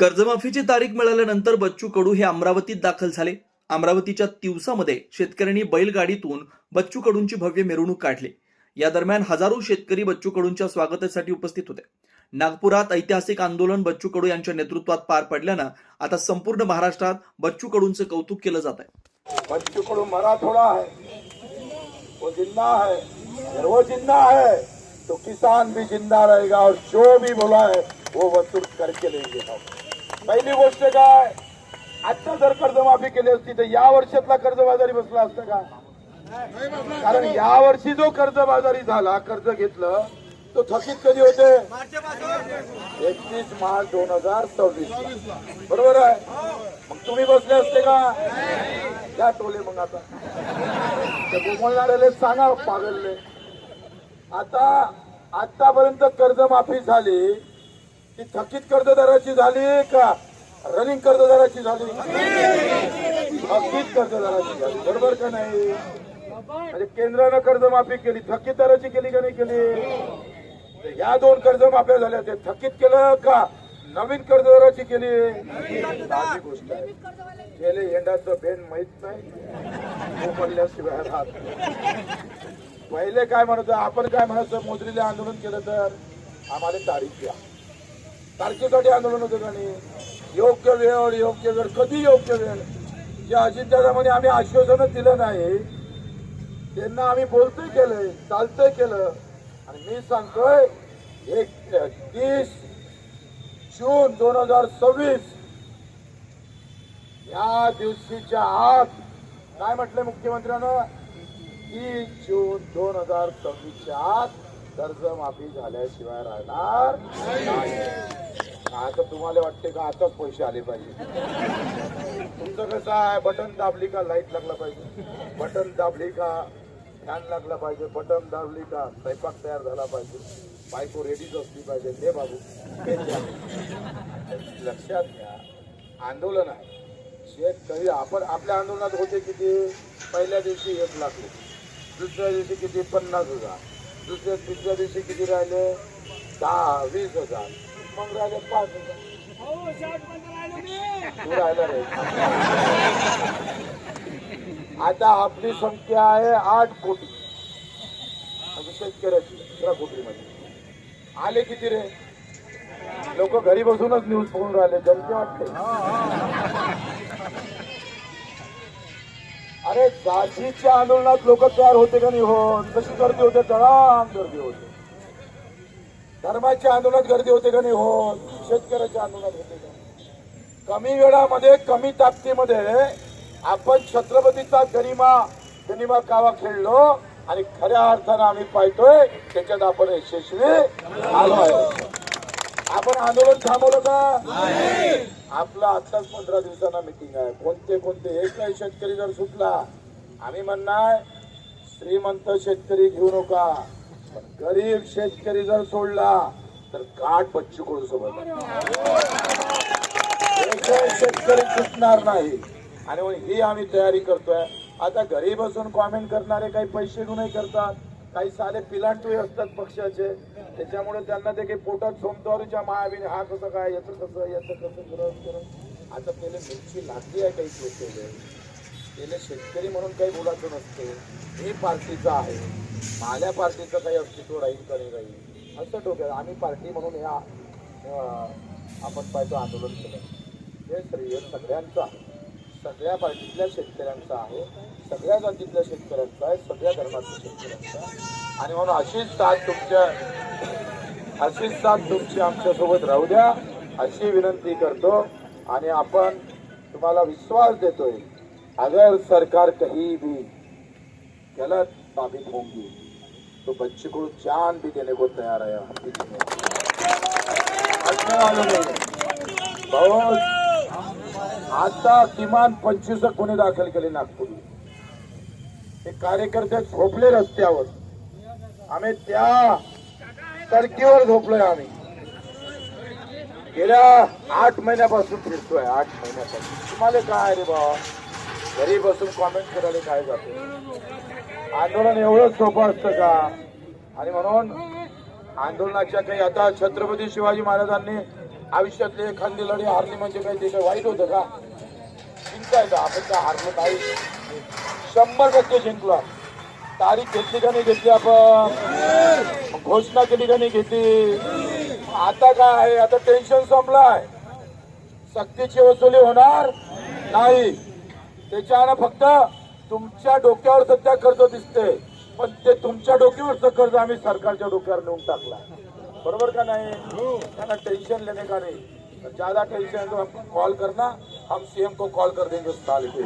कर्जमाफीची तारीख मिळाल्यानंतर बच्चू कडू हे अमरावतीत दाखल झाले. अमरावतीच्या तिवसामध्ये शेतकऱ्यांनी बैलगाडीतून बच्चू कडूंची भव्य मिरवणूक काढली. या दरम्यान हजारो शेतकरी बच्चू कडूंच्या स्वागतासाठी उपस्थित होते. नागपुरात ऐतिहासिक आंदोलन बच्चू कडू यांच्या नेतृत्वात पार पडल्यानं आता संपूर्ण महाराष्ट्रात बच्चू कडूंचं कौतुक केलं जात आहे बच्चू कडू मरा है वो जिंदा है वो जिंदा है तो किसान भी जिंदा रहेगा और जो भी बोला है वो वसूल करके लेंगे. हम पहिली गोष्ट काय? आजचा जर कर्जमाफी केली असती तर या वर्षातला कर्जबाजारी बसला असतं का? कारण या वर्षी जो कर्जबाजारी झाला कर्ज घेतलं तो थकीत कधी होते? एकतीस मार्च दोन हजार सव्वीस बरोबर आहे? मग तुम्ही बसले असते का? त्या टोले मग आता. ते सांगा पागलले. आता आतापर्यंत कर्जमाफी झाली ती थकीत कर्जदाराची झाली का? रनिंग कर्जदाराची झाली? थकीत कर्जदाराची झाली. बरोबर का नाही? म्हणजे केंद्रानं कर्जमाफी केली. थकीतदाराची केली का नाही केली? या दोन कर्जमाफ्या झाल्या. ते थकीत केलं का? नवीन कर्जदाराची केली? साधी गोष्ट आहे. गेले येंडाचं बेन माहीत नाही. तो पडल्याशिवाय राहत पहिले काय म्हणतो आपण काय म्हणायचं? मोजरीला आंदोलन केलं तर आम्हाला तारीख द्या. तारखेसाठी आंदोलन होतं का नाही योग्य वेळ योग्य वेळ कधी योग्य वेळ? जे अजितदादामध्ये आम्ही आश्वासन दिलं नाही. त्यांना आम्ही बोलतोय केलंय चालतंय केलं. आणि मी सांगतोय एक तीस जून दोन हजार सव्वीस या दिवशीच्या आत काय म्हटलंय मुख्यमंत्र्यानं? तीस जून दोन हजार सव्वीसच्या आत कर्जमाफी झाल्याशिवाय राहणार नाही. आता तुम्हाला वाटते का आताच पैसे आले पाहिजे? तुमचं कसं आहे बटन दाबली का लाइट लागला पाहिजे? बटन दाबली का फॅन लागला पाहिजे? बटन दाबली का स्वयंपाक तयार झाला पाहिजे? बायको रेडीच असली पाहिजे. ते बाबू. लक्षात घ्या आंदोलन आहे. शेतकरी आपण आपल्या आंदोलनात होते किती? पहिल्या दिवशी एक लाख दुसऱ्या दिवशी किती? पन्नास हजार. दुसऱ्या तिसऱ्या दिवशी किती राहिले? दहा वीस हजार. मग राहिले पाच हजार. तू राहिला रे. आता आपली संख्या आहे आठ कोटी. शेतकऱ्याची अठरा कोटी मध्ये आले किती रे? लोक घरी बसूनच न्यूज बघून राहिले जमते वाटते. जातीच्या आंदोलनात लोक तयार होते का नाही? हो. कशी गर्दी होते तळाम गर्दी होते. धर्माच्या आंदोलनात गर्दी होते का नाही? हो. शेतकऱ्याच्या आंदोलनात होते का कमी वेळामध्ये कमी ताकदीमध्ये आपण छत्रपतीचा गरिमा गरिमा कावा खेळलो आणि खऱ्या अर्थानं आम्ही पाहतोय त्याच्यात आपण यशस्वी आलो आहे आपण आंदोलन थांबवलं का? आपलं आत्ताच पंधरा दिवसांना मिटिंग आहे. कोणते कोणते? एकही शेतकरी जर सुटला आम्ही म्हणणार श्रीमंत शेतकरी घेऊ नका. पण गरीब शेतकरी जर सोडला तर काट बच्चू कडू सोबत? शेतकरी सुटणार नाही. आणि म्हणून ही आम्ही तयारी करतोय. आता घरी बसून कॉमेंट करणारे काही पैसे घेऊनही करतात. काही साधे पिलांटू असतात पक्षाचे. त्याच्यामुळे त्यांना ते काही पोटात सोमतवारीच्या मायाबीने हा कसं काय याचं कसं याचं कसं करत करत आता पहिले मिरची लागली आहे काही लोक त्याने शेतकरी म्हणून काही बोलायचं नसते. हे पार्टीचं आहे. माझ्या पार्टीचं काही अस्तित्व राहील का नाही राहील? असं डोक्यात आम्ही पार्टी म्हणून या आपण पाहिजे आंदोलन केलं. हे श्रेय सगळ्यांचं आहे. सगळ्या पार्टीतल्या शेतकऱ्यांचं आहे. सगळ्या जातीतल्या शेतकऱ्यांचं आहे. सगळ्या धर्मातल्या शेतकऱ्यांचा आहे. आणि म्हणून अशीच साथ तुमच्या अशीच साथ तुमची आमच्यासोबत राहू द्या. अशी विनंती करतो. आणि आपण तुम्हाला विश्वास देतोय. अगर सरकार कहीं भी गलत साबित होंगी तो बच्चे को जान भी देने को तैयार है। हम भी बहुत। आता किमान पंचवीस गुन्हे दाखल केले नागपूर हे कार्यकर्ते झोपले रस्त्यावर. आम्ही त्या टर्कीवर झोपलोय आम्ही. गेल्या आठ महिन्यापासून फिरतोय आठ महिन्यापासून. तुम्हाला काय रे बाबा? घरी बसून कॉमेंट करायला काय जाते? आंदोलन एवढंच सोपं असतं का? आणि म्हणून आंदोलनाच्या काही आता छत्रपती शिवाजी महाराजांनी आयुष्यातली एखादी लढी हारली म्हणजे काही तिथे वाईट होतं का? जिंकायचं आपण काय हारलो नाही? शंभर टक्के जिंकलो तारीख घेतली का नाही घेतली आपण? घोषणा केली का नाही घेतली? आता काय आहे? आता टेन्शन संपलाय. सक्तीची वसुली होणार नाही. त्याच्यानं फक्त तुमच्या डोक्यावर सध्या कर्ज दिसते पण ते तुमच्या डोक्यावरचं कर्ज आम्ही सरकारच्या डोक्यावर नेऊन टाकला. बरोबर का नाही? त्यांना टेंशन लेने का नाही? ज्यादा टेंशन तो हमको कॉल करना हम सीएम को कॉल कर देंगे उस साल के